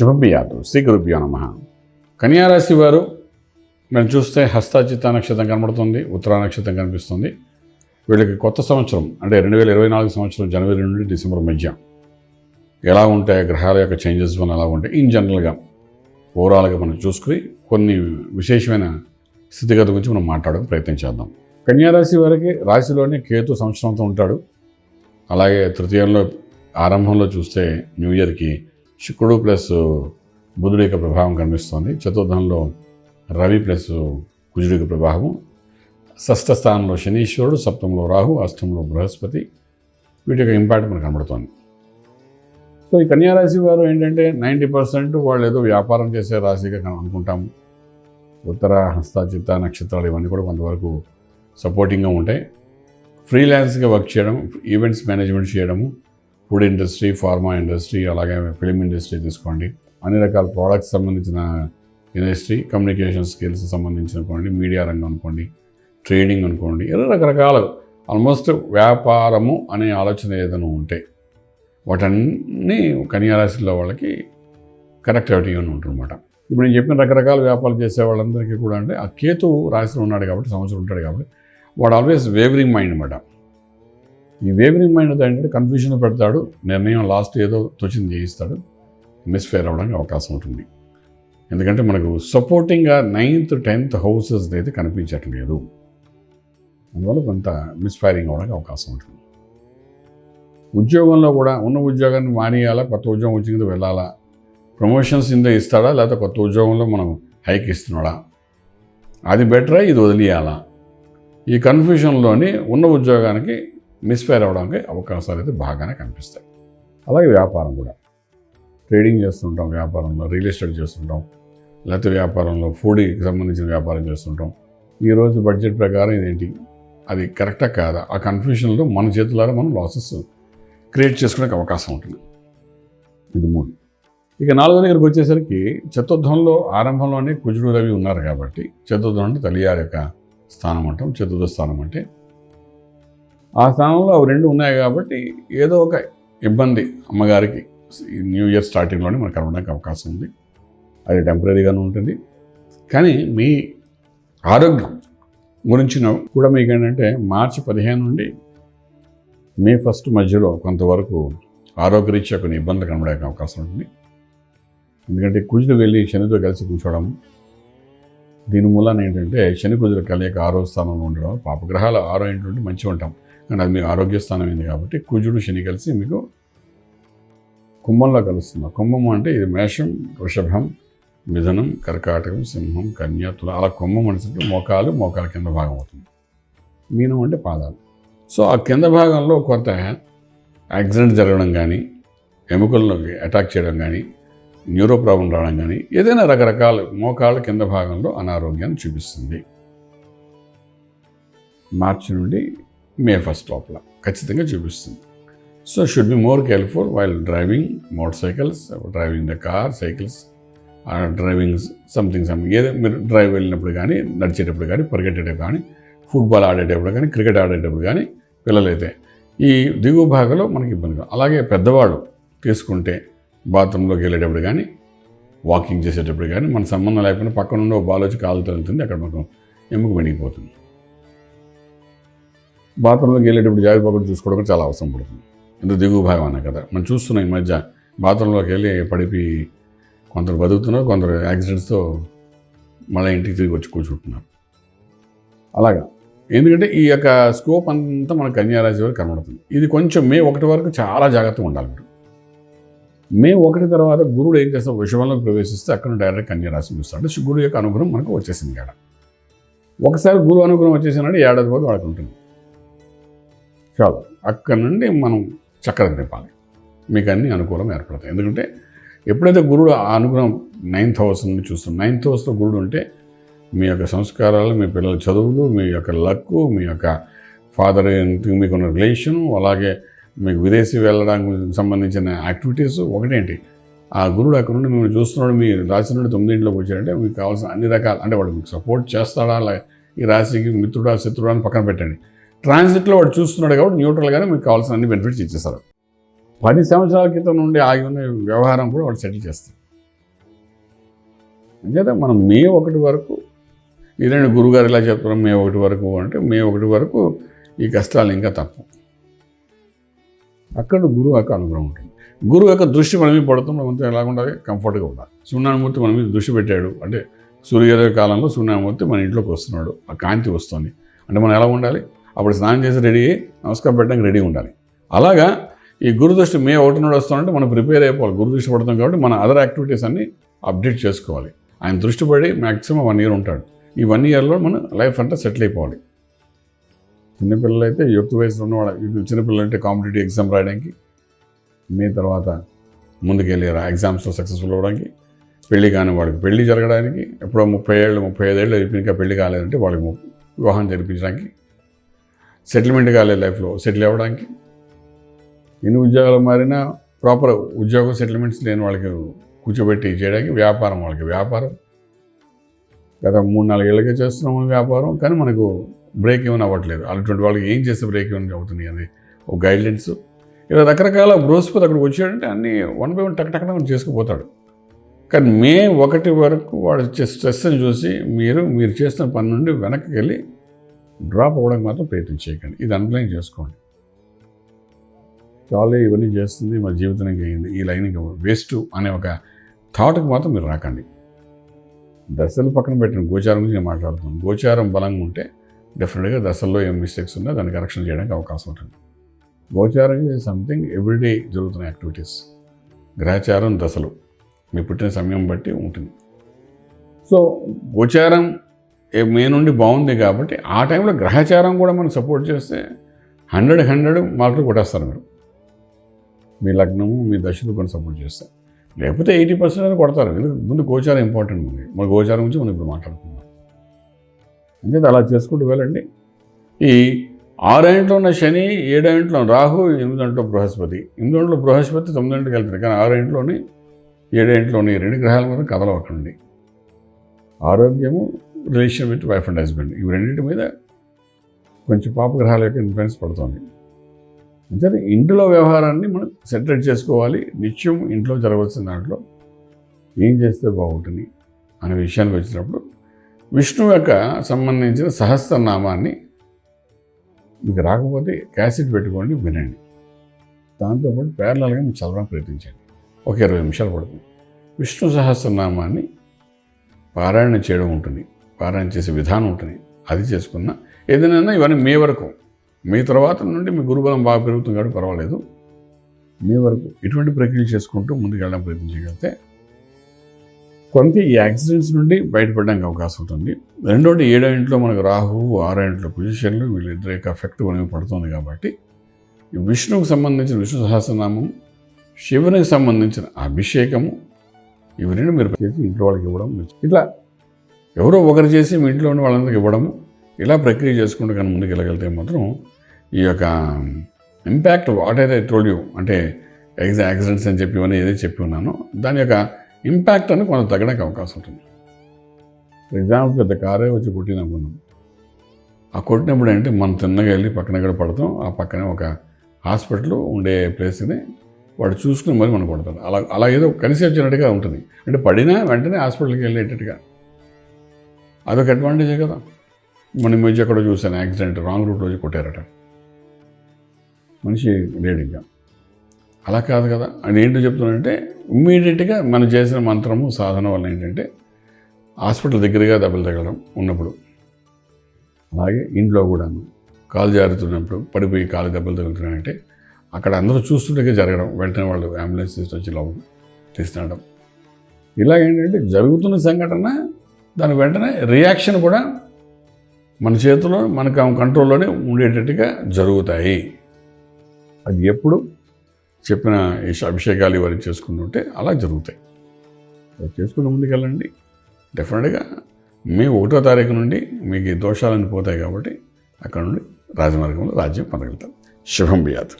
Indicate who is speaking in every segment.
Speaker 1: శుభభ్యాదు శ్రీ గురుభ్యో నమ. కన్యారాశి వారు మనం చూస్తే హస్తాచిత నక్షత్రం కనబడుతుంది ఉత్తరా నక్షత్రం కనిపిస్తుంది. వీళ్ళకి కొత్త సంవత్సరం అంటే రెండు వేల ఇరవై నాలుగు సంవత్సరం జనవరి నుండి డిసెంబర్ మధ్య. ఎలా ఉంటాయి గ్రహాల యొక్క చేంజెస్ వల్ల ఎలా ఉంటాయి? ఇన్ జనరల్గా ఓవరాల్గా మనం చూసుకుని కొన్ని విశేషమైన స్థితిగతి గురించి మనం మాట్లాడడం ప్రయత్నం చేద్దాం. కన్యారాశి వారికి రాశిలోనే కేతు సంవత్సరంతో ఉంటాడు. అలాగే తృతీయంలో ఆరంభంలో చూస్తే న్యూ ఇయర్కి శుక్రుడు ప్లస్ బుధుడి యొక్క ప్రభావం కనిపిస్తోంది. చతుర్థంలో రవి ప్లస్ కుజుడి యొక్క ప్రభావం. షష్ఠ స్థానంలో శనీశ్వరుడు సప్తంలో రాహు అష్టంలో బృహస్పతి. వీటి యొక్క ఇంపాక్ట్ మనకు కనబడుతోంది. సో ఈ కన్యారాశి వారు ఏంటంటే నైంటీ పర్సెంట్ వాళ్ళు ఏదో వ్యాపారం చేసే రాశిగా అనుకుంటాము. ఉత్తర హస్త చిత్త నక్షత్రాలు ఇవన్నీ కూడా కొంతవరకు సపోర్టింగ్గా ఉంటాయి. ఫ్రీలాన్స్గా వర్క్ చేయడం ఈవెంట్స్ మేనేజ్మెంట్ చేయడము ఫుడ్ ఇండస్ట్రీ ఫార్మా ఇండస్ట్రీ అలాగే ఫిలిం ఇండస్ట్రీ తీసుకోండి. అన్ని రకాల ప్రోడక్ట్స్ సంబంధించిన ఇండస్ట్రీ కమ్యూనికేషన్ స్కిల్స్ సంబంధించిన అనుకోండి మీడియా రంగం అనుకోండి ట్రేడింగ్ అనుకోండి ఇలా రకరకాల. ఆల్మోస్ట్ వ్యాపారము అనే ఆలోచన ఏదైనా ఉంటే వాటన్నీ కన్యారాశిలో వాళ్ళకి కనెక్టివిటీ అని ఉంటుందన్నమాట. ఇప్పుడు నేను చెప్పిన రకరకాల వ్యాపారాలు చేసే వాళ్ళందరికీ కూడా అంటే ఆ కేతు రాశిలో ఉన్నాడు కాబట్టి సంవత్సరం ఉంటాడు కాబట్టి వాడు ఆల్వేస్ వేవరింగ్ మైండ్ అనమాట ఈ వేవరింగ్ మైండ్ ఏంటంటే కన్ఫ్యూజన్ పెడతాడు నిర్ణయం లాస్ట్ ఏదో తోచింది చేయిస్తాడు మిస్ఫేర్ అవ్వడానికి అవకాశం ఉంటుంది. ఎందుకంటే మనకు సపోర్టింగ్గా నైన్త్ టెన్త్ హౌసెస్ అయితే కనిపించట్లేదు. అందువల్ల కొంత మిస్ఫైరింగ్ అవ్వడానికి అవకాశం ఉంటుంది. ఉద్యోగంలో కూడా ఉన్న ఉద్యోగాన్ని మానేయాలా కొత్త ఉద్యోగం వచ్చిన కింద వెళ్ళాలా? ప్రమోషన్స్ కింద ఇస్తాడా లేకపోతే కొత్త ఉద్యోగంలో మనం హైక్ ఇస్తున్నాడా? అది బెటరా ఇది వదిలేయాలా? ఈ కన్ఫ్యూజన్లోని ఉన్న ఉద్యోగానికి మిస్ఫైర్ అవ్వడానికి అవకాశాలు అయితే బాగానే కనిపిస్తాయి. అలాగే వ్యాపారం కూడా. ట్రేడింగ్ చేస్తుంటాం వ్యాపారంలో రియల్ ఎస్టేట్ చేస్తుంటాం. లేకపోతే వ్యాపారంలో ఫుడ్కి సంబంధించిన వ్యాపారం చేస్తుంటాం. ఈరోజు బడ్జెట్ ప్రకారం ఇదేంటి? అది కరెక్టా కాదా? ఆ కన్ఫ్యూషన్లో మన చేతులారా మనం లాసెస్ క్రియేట్ చేసుకునే అవకాశం ఉంటుంది. ఇది మూడు. ఇక నాలుగో దగ్గరికి వచ్చేసరికి చతుర్థంలో ఆరంభంలోనే కుజుడు రవి ఉన్నారు కాబట్టి చతుర్థం అంటే తలియారు యొక్క స్థానం అంటాం. చతుర్థ స్థానం అంటే ఆ స్థానంలో అవి రెండు ఉన్నాయి కాబట్టి ఏదో ఒక ఇబ్బంది అమ్మగారికి. న్యూ ఇయర్ స్టార్టింగ్లోనే మనకు కలవడానికి అవకాశం ఉంది. అది టెంపరీగానే ఉంటుంది. కానీ మీ ఆరోగ్యం గురించిన కూడా మీకు ఏంటంటే మార్చి పదిహేను నుండి మే ఫస్ట్ మధ్యలో కొంతవరకు ఆరోగ్యరీత్యా కొన్ని ఇబ్బందులు కనబడే అవకాశం ఉంటుంది. ఎందుకంటే కుజులు వెళ్ళి శనితో కలిసి కూర్చోవడం దీని మూలాన ఏంటంటే శని కుజుల కలయిక ఆరో స్థానంలో ఉండడం పాపగ్రహాలు ఆరో ఏంటంటే మంచిగా ఉంటాం. అండ్ అది మీ ఆరోగ్య స్థానం అయింది కాబట్టి కుజుడు శని కలిసి మీకు కుంభంలో కలుస్తుంది. కుంభం అంటే ఇది మేషం వృషభం మిథనం కర్కాటకం సింహం కన్య తుల అలా కుంభం అనేసరికి మోకాలు మోకాల కింద భాగం అవుతుంది. మీనం అంటే పాదాలు. సో ఆ కింద భాగంలో కొంత యాక్సిడెంట్ జరగడం కానీ ఎముకల్లోకి అటాక్ చేయడం కానీ న్యూరో ప్రాబ్లం రావడం కానీ ఏదైనా రకరకాల మోకాళ్ళ కింద భాగంలో అనారోగ్యాన్ని చూపిస్తుంది. మార్చి నుండి మే ఫస్ట్ లోపల ఖచ్చితంగా చూపిస్తుంది. So should be more careful while driving motor cycles driving the car cycles driving something something ఏదో మీరు డ్రైవ్ వెళ్ళినప్పుడు కానీ నడిచేటప్పుడు కానీ పరిగెట్టేటప్పుడు కానీ ఫుట్బాల్ ఆడేటప్పుడు కానీ క్రికెట్ ఆడేటప్పుడు కానీ పిల్లలైతే ఈ దిగువ భాగంలో మనకి ఇబ్బంది కాదు. అలాగే పెద్దవాడు తీసుకుంటే బాత్రూంలోకి వెళ్ళేటప్పుడు కానీ వాకింగ్ చేసేటప్పుడు కానీ మన సంబంధం లేకపోయినా పక్కనుండి ఒక బాల్ వచ్చి కాలుతో వెళ్తుంది అక్కడ మనకు ఎముక వెణిగిపోతుంది బాత్రూంలోకి వెళ్ళేటప్పుడు జారిపోకుండా చూసుకోవడం చాలా అవసరం పడుతుంది. ఎందుకు దిగువ భాగం అనే కదా. మనం చూస్తున్నాం ఈ మధ్య బాత్రూంలోకి వెళ్ళి పడిపి కొందరు బతుకుతున్నారు కొందరు యాక్సిడెంట్స్తో మళ్ళీ ఇంటికి తిరిగి వచ్చి కూర్చుంటున్నారు. అలాగా. ఎందుకంటే ఈ యొక్క స్కోప్ అంతా మన కన్యారాశి వరకు కనబడుతుంది. ఇది కొంచెం మే ఒకటి వరకు చాలా జాగ్రత్తగా ఉండాలి మీరు. మే ఒకటి తర్వాత గురుడు ఏం చేస్తాడు? విషయంలోకి ప్రవేశిస్తే అక్కడ డైరెక్ట్ కన్యారాశి చూస్తాడు. అంటే గురువు యొక్క అనుగ్రహం మనకు వచ్చేసింది ఇక్కడ. ఒకసారి గురువు అనుగ్రహం వచ్చేసినాడు ఏడాది పోతే వాడుకుంటుంది కాదు. చాలు అక్కడ నుండి మనం చక్రం తిప్పాలి. మీకు అన్ని అనుకూలం ఏర్పడతాయి. ఎందుకంటే ఎప్పుడైతే గురుడు ఆ అనుగ్రహం నైన్త్ హౌస్ నుండి చూస్తాం నైన్త్ హౌస్లో గురుడు ఉంటే మీ యొక్క సంస్కారాలు మీ పిల్లల చదువులు మీ యొక్క లక్కు మీ యొక్క ఫాదర్ మీకున్న రిలేషను అలాగే మీకు విదేశీ వెళ్ళడానికి సంబంధించిన యాక్టివిటీస్ ఒకటేంటి ఆ గురుడు అక్కడ నుండి మిమ్మల్ని చూస్తున్నాడు మీ రాశి నుండి తొమ్మిదింటిలోకి వచ్చాడంటే మీకు కావాల్సిన అన్ని రకాల అంటే వాడు మీకు సపోర్ట్ చేస్తాడా ఈ రాశికి మిత్రుడా శత్రుడా అని పక్కన పెట్టండి. ట్రాన్సిట్లో వాడు చూస్తున్నాడు కాబట్టి న్యూట్రల్గానే మీకు కావాల్సిన అన్ని బెనిఫిట్స్ ఇచ్చేస్తారు పది సంవత్సరాల క్రితం నుండి ఆగి ఉన్న వ్యవహారం కూడా వాడు సెటిల్ చేస్తాడు. అంచేత మనం మే ఒకటి వరకు ఇదేంటి గురుగారు ఇలా చెప్తున్నాం మే ఒకటి వరకు అంటే మే ఒకటి వరకు ఈ కష్టాలు ఇంకా తప్పు. అక్కడ గురువు యొక్క అనుగ్రహం ఉంటుంది. గురువు యొక్క దృష్టి మన మీద పడుతుంది మనతో ఎలా ఉండాలి కంఫర్ట్గా ఉండాలి. సున్నామూర్తి మన మీద దృష్టి పెట్టాడు. అంటే సూర్యోదయ కాలంలో సున్నామూర్తి మన ఇంట్లోకి వస్తున్నాడు. ఆ కాంతి వస్తుంది. అంటే మనం ఎలా ఉండాలి? అప్పుడు స్నానం చేసి రెడీ అయ్యి నమస్కారం పెట్టడానికి రెడీ ఉండాలి. అలాగా ఈ గురుదృష్టి మే ఒకటి నుండి వస్తామంటే మనం ప్రిపేర్ అయిపోవాలి. గురుదృష్టి పడతాం పడుతుంది కాబట్టి మన అదర్ యాక్టివిటీస్ అన్ని అప్డేట్ చేసుకోవాలి. ఆయన దృష్టి పడి మ్యాక్సిమం వన్ ఇయర్ ఉంటాడు. ఈ వన్ ఇయర్లో మన లైఫ్ అంతా సెటిల్ అయిపోవాలి. చిన్నపిల్లలు అయితే యుక్త వయసులో ఉన్నవాడు ఇప్పుడు చిన్నపిల్లలు అంటే కాంపిటేటివ్ ఎగ్జామ్ రాయడానికి మే తర్వాత ముందుకెళ్ళి ఎగ్జామ్స్లో సక్సెస్ఫుల్ అవ్వడానికి పెళ్ళి కాని వాళ్ళకి పెళ్ళి జరగడానికి ఎప్పుడో ముప్పై ఏళ్ళు ముప్పై ఐదేళ్ళు ఇంకా పెళ్ళి కాలేదంటే వాళ్ళకి వివాహం జరిపించడానికి సెటిల్మెంట్ కాలేదు లైఫ్లో. సెటిల్ అవ్వడానికి ఎన్ని ఉద్యోగాలు మారినా ప్రాపర్ ఉద్యోగం సెటిల్మెంట్స్ లేని వాళ్ళకి కూర్చోబెట్టి చేయడానికి వ్యాపారం వాళ్ళకి వ్యాపారం. గత మూడు నాలుగేళ్ళకే చేస్తున్నాము చేస్తున్నాం వ్యాపారం కానీ మనకు బ్రేక్ ఏమైనా అవ్వట్లేదు. అటువంటి వాళ్ళకి ఏం చేస్తే బ్రేక్ ఏమైనా అవుతుంది అని ఒక గైడ్లైన్స్ ఇలా రకరకాల బృహస్పతి అక్కడికి వచ్చాడంటే అన్నీ వన్ బై వన్ టక్ టక్ చేసుకుపోతాడు. కానీ మే ఒకటి వరకు వాడు స్ట్రెస్ని చూసి మీరు మీరు చేస్తున్న పని నుండి వెనక్కి వెళ్ళి డ్రాప్ అవ్వడానికి మాత్రం ప్రయత్నం చేయకండి. ఇది అండర్లైన్ చేసుకోండి. కాలే ఇవన్నీ చేస్తుంది మా జీవితం అయింది ఈ లైన్ ఇంకా వేస్ట్ అనే ఒక థాట్కి మాత్రం మీరు రాకండి. దశలు పక్కన పెట్టిన గోచారం గురించి నేను మాట్లాడుతున్నాను. గోచారం బలంగా ఉంటే డెఫినెట్గా దశల్లో ఏం మిస్టేక్స్ ఉన్నా దాన్ని కరెక్షన్ చేయడానికి అవకాశం ఉంటుంది. గోచారం సంథింగ్ ఎవ్రీడే జరుగుతున్న యాక్టివిటీస్ గ్రహచారం దశలు. మీ పుట్టిన సమయం బట్టి ఉంటుంది. సో గోచారం మే నుండి బాగుంది కాబట్టి ఆ టైంలో గ్రహచారం కూడా మనం సపోర్ట్ చేస్తే హండ్రెడ్ హండ్రెడ్ మార్కులు కొట్టేస్తారు మీరు. మీ లగ్నము మీ దశలు కొన్ని సపోర్ట్ చేస్తారు లేకపోతే ఎయిటీ పర్సెంట్ అనేది కొడతారు. ముందు గోచారం ఇంపార్టెంట్ మనకి. మన గోచారం గురించి మనం ఇప్పుడు మాట్లాడుకుందాం. అంతే అలా చేసుకుంటూ వెళ్ళండి. ఈ ఆరేంట్లో ఉన్న శని ఏడేంట్లో రాహు ఎనిమిదింట్లో బృహస్పతి. ఎనిమిదింట్లో బృహస్పతి తొమ్మిదింటికి వెళ్తారు. కానీ ఆరేంట్లోని ఏడేంట్లోని రెండు గ్రహాల మీద కథలు ఒకటి ఆరోగ్యము relation with wife and husband ఇవి రెండింటి మీద కొంచెం పాపగ్రహాల యొక్క ఇన్ఫ్లుయెన్స్ పడుతుంది. అంటే ఇంట్లో వ్యవహారాన్ని మనం సెటిల్ చేసుకోవాలి. నిత్యం ఇంట్లో జరగవలసిన దాంట్లో ఏం చేస్తే బాగుంటుంది అనే విషయానికి వచ్చినప్పుడు విష్ణువు యొక్క సంబంధించిన సహస్రనామాన్ని మీకు రాకపోతే క్యాసెట్ పెట్టుకోండి వినండి. దాంతోపాటు ప్యారలల్గా మీరు చదవడం ప్రయత్నించండి. ఒక ఇరవై నిమిషాలు పడుతుంది. విష్ణు సహస్రనామాన్ని పారాయణ చేయడం ఉంటుంది. పారాయణ చేసే విధానం ఉంటుంది. అది చేసుకున్న ఏదైనా ఇవన్నీ మీ వరకు. మీ తర్వాత నుండి మీ గురుబలం బాగా పెరుగుతుంది కాబట్టి పర్వాలేదు. మీ వరకు ఇటువంటి ప్రక్రియలు చేసుకుంటూ ముందుకెళ్ళడం ప్రయత్నించగలిగితే కొంత ఈ యాక్సిడెంట్స్ నుండి బయటపడడానికి అవకాశం ఉంటుంది. రెండోటి ఏడో ఇంట్లో మనకు రాహు ఆరో ఇంట్లో పొజిషన్లు వీళ్ళిద్దరి యొక్క ఎఫెక్ట్ మనకి పడుతుంది కాబట్టి విష్ణువుకు సంబంధించిన విష్ణు సహస్రనామం శివునికి సంబంధించిన అభిషేకము ఇవి రెండు మీరు చేసి ఇంట్లో వాళ్ళకి ఇవ్వడం ఇట్లా ఎవరో ఒకరు చేసి మీ ఇంట్లో ఉన్న వాళ్ళందరికీ ఇవ్వడము ఇలా ప్రక్రియ చేసుకుంటూ కానీ ముందుకు వెళ్ళగలిగితే మాత్రం ఈ యొక్క ఇంపాక్ట్ వాట్ అయితే టోల్డ్ యూ అంటే ఎగ్జా యాక్సిడెంట్స్ అని చెప్పి ఇవన్నీ ఏదైతే చెప్పి ఉన్నానో దాని యొక్క ఇంపాక్ట్ అని కొంత తగ్గడానికి అవకాశం ఉంటుంది. ఫర్ ఎగ్జాంపుల్ పెద్ద కారే వచ్చి కొట్టినప్పుడు ఆ కొట్టినప్పుడు ఏంటంటే మనం తిన్నగా వెళ్ళి పక్కన ఎక్కడ పడతాం ఆ పక్కనే ఒక హాస్పిటల్ ఉండే ప్లేస్ని వాడు చూసుకుని మరి మనం కొడతాడు అలా అలా ఏదో కలిసి వచ్చినట్టుగా ఉంటుంది. అంటే పడినా వెంటనే హాస్పిటల్కి వెళ్ళేటట్టుగా. అదొక అడ్వాంటేజే కదా. మన మధ్య ఎక్కడో చూశాను యాక్సిడెంట్ రాంగ్ రూట్లో రోజు కొట్టారట. మనిషి లేడిగా అలా కాదు కదా. అని ఏంటో చెప్తున్నానంటే ఇమ్మీడియట్గా మనం చేసిన మంత్రము సాధన వల్ల ఏంటంటే హాస్పిటల్ దగ్గరగా దెబ్బలు తగలడం ఉన్నప్పుడు అలాగే ఇంట్లో కూడాను కాలు జారుతున్నప్పుడు పడిపోయి కాలు దెబ్బలు తగులుతున్నాయంటే అక్కడ అందరూ చూస్తుంటే జరగడం. వెంటనే వాళ్ళు అంబులెన్స్ తీసుకొచ్చి లోపల తీసుకురావడం. ఇలా ఏంటంటే జరుగుతున్న సంఘటన దాని వెంటనే రియాక్షన్ కూడా మన చేతిలో మనకు ఆమె కంట్రోల్లోనే ఉండేటట్టుగా జరుగుతాయి. అది ఎప్పుడు చెప్పిన ఈ అభిషేకాలు ఇవన్నీ చేసుకుంటుంటే అలా జరుగుతాయి. అది చేసుకుని ముందుకెళ్ళండి. డెఫినెట్గా మే ఒకటో తారీఖు నుండి మీకు ఈ దోషాలన్నీ పోతాయి కాబట్టి అక్కడ నుండి రాజమార్గంలో రాజ్యం పొందగలుగుతాం. శుభం బియాత్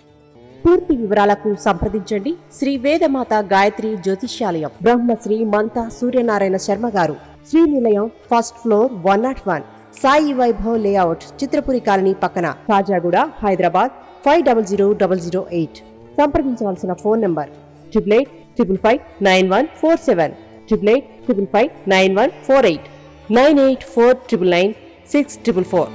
Speaker 2: పూర్తి వివరాలకు సంప్రదించండి. శ్రీ వేదమాత గాయత్రి జ్యోతిష్యాలయం. బ్రహ్మశ్రీ మంత Suryanarayana Sharma garu. Sri Nilayam first floor one nought one. Sai Vaibhav layout Chitrapuri colony పక్కన Kajaguda Hyderabad five double zero double zero eight. సంప్రదించవలసిన phone number triple eight triple five nine one four seven. Triple eight triple five nine one four eight. Nine eight four triple nine six triple four.